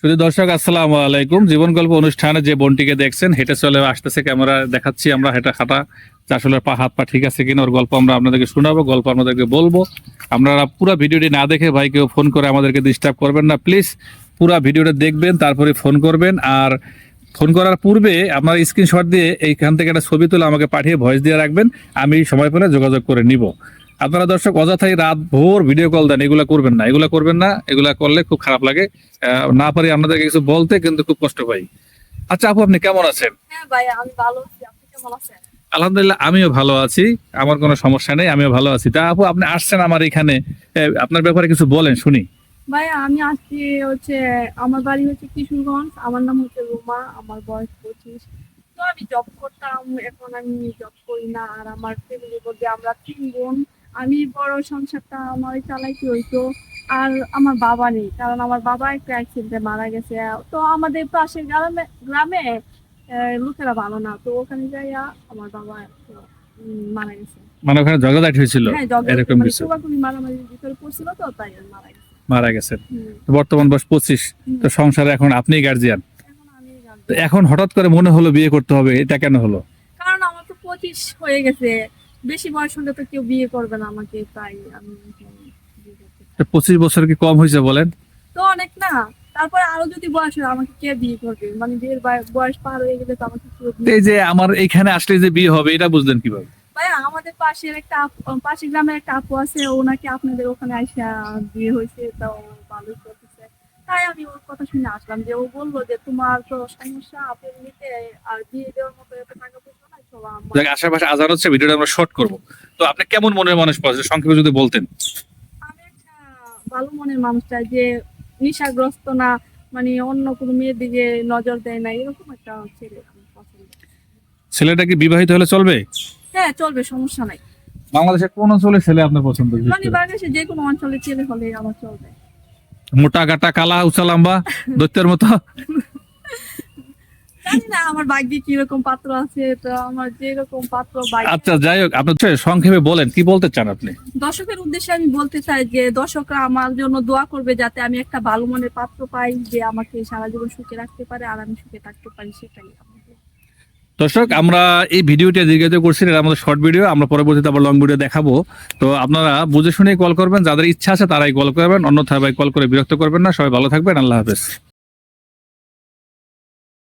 শুধু দর্শক, আসসালামু আলাইকুম। জীবন গল্প অনুষ্ঠানে যে বোনটিকে দেখছেন, হেঁটে চলে আসতেছে ক্যামেরা দেখাচ্ছি আমরা, হেঁটে যে আসলে পা, হাত পা ঠিক আছে কিনা, ওর গল্প আমরা আপনাদেরকে শোনাবো, গল্প আপনাদেরকে বলব। আপনারা পুরো ভিডিওটি না দেখে ভাই কেউ ফোন করে আমাদেরকে ডিস্টার্ব করবেন না প্লিজ পুরো ভিডিওটা দেখবেন, তারপরে ফোন করবেন। আর ফোন করার পূর্বে আপনার স্ক্রিনশট দিয়ে এইখান থেকে একটা ছবি তুলে আমাকে পাঠিয়ে ভয়েস দিয়ে রাখবেন, আমি সময় পেলে যোগাযোগ করে নিব। আপনারা দর্শক অযথাই রাত ভোর ভিডিও কল দেন এগুলা করবেন না এগুলা করবেন না এগুলা করলে খুব খারাপ লাগে। না পারি আপনাদেরকে কিছু বলতে কিন্তু খুব কষ্ট পাই। আচ্ছা আপু আপনি কেমন আছেন? হ্যাঁ আপনি কেমন আছেন? আলহামদুলিল্লাহ আমিও ভালো আছি। আমার কোনো সমস্যা নেই আমিও ভালো আছি। তা আপু আপনি আসছেন আমার এখানে। আপনার ব্যাপারে কিছু বলেন শুনি। ভাই আমি আসছি হচ্ছে আমার বাড়ি হচ্ছে কিশোরগঞ্জ। আমার নাম হচ্ছে রুমা আমার বয়স পঁচিশ। তো আমি জব করতাম এখন আমি জব করি না। আর আমার ফ্যামিলির মধ্যে আমরা তিন বোন আমি বড় সংসারটা আমার চালাইতে হইতো আর আমার বাবা নেই কারণ আমার বাবা একটা অ্যাক্সিডেন্টে মারা গেছে। তো আমাদের পাশের গ্রামে গ্রামে লোকেরা ভালো না তো ওখানে যাইয়া আমার বাবা মারা গেছে। মানে ওখানে ঝগড়াঝাটি হয়েছিল? হ্যাঁ এরকম মানে কিছু? মারামারির ভিতরে পড়ছিল তো তাই মারা গেছে। মারা গেছেন বর্তমান বয়স পঁচিশ তো সংসারে এখন আপনি গার্জিয়ান এখন হঠাৎ করে মনে হলো বিয়ে করতে হবে এটা কেন হলো? কারণ আমার তো পঁচিশ হয়ে গেছে। বেশি বয়স হলে তো কেউ বিয়ে করবে না আমাকে তাই আমি পঁচিশ বছর কি কম হয়েছে বলেন? তো অনেক না তারপরে আরও যদি বয়স হয় আমাকে কে বিয়ে করবে? মানে বিয়ের বয়স পার হয়ে গেলে তো আমাকে এই যে আমার এখানে আসলে যে বিয়ে হবে এটা বুঝলেন কীভাবে? ভাই আমাদের পাশের একটা পাশের গ্রামের একটা আপু আছে ওনাকে আপনাদের ওখানে আসা বিয়ে হয়েছে তো ভালোই করতেছে। তাই আমি ওর কথা শুনে আসলাম যে ও বলল যে তোমার তো সমস্যা? আপেল নিতে? আর বিয়ে দেওয়ার মতো এত টাকা পয়সা নাই চলো আমার দেখ আশেপাশে আজান হচ্ছে ভিডিওটা আমরা শর্ট করব। তো আপনি কেমন মনের মানুষ পাচ্ছেন সংক্ষেপে যদি বলতেন। আমি ভালো মনের মানুষ চাই যে নেশাগ্রস্ত না মানে অন্য কোনো মেয়ের দিকে নজর দেয় না এরকম একটা ছেলে পছন্দ ছেলেটা কি বিবাহিত হলে চলবে? হ্যাঁ চলবে সমস্যা নাই। বাংলাদেশের কোন অঞ্চলে ছেলে আপনার পছন্দ মানে? বাংলাদেশে যে কোনো অঞ্চলে ছেলে হলে আমার চলবে। মোটা গাটা কালা উঁচা লম্বা দৈত্যের মতো? না আমার ভাগ্যে কীরকম পাত্র আছে তো আমার পাত্র আচ্ছা যাই হোক আপনি সংক্ষেপে বলেন কি বলতে চান আপনি? দর্শকের উদ্দেশ্যে আমি বলতে চাই যে দর্শকরা আমার জন্য দোয়া করবে যাতে আমি একটা ভালো মনের পাত্র পাই যে আমাকে সারা জীবন সুখে রাখতে পারে আর আমি সুখে থাকতে পারি সেটাই দর্শক আমরা এই ভিডিওটি দীর্ঘায়িত করছি এটা আমাদের শর্ট ভিডিও আমরা পরবর্তীতে আবার লং ভিডিও দেখাবো। তো আপনারা বুঝে শুনেই কল করবেন যাদের ইচ্ছা আছে তারাই কল করবেন অন্যথায় ভাই কল করে বিরক্ত করবেন না। সবাই ভালো থাকবেন আল্লাহ হাফেজ।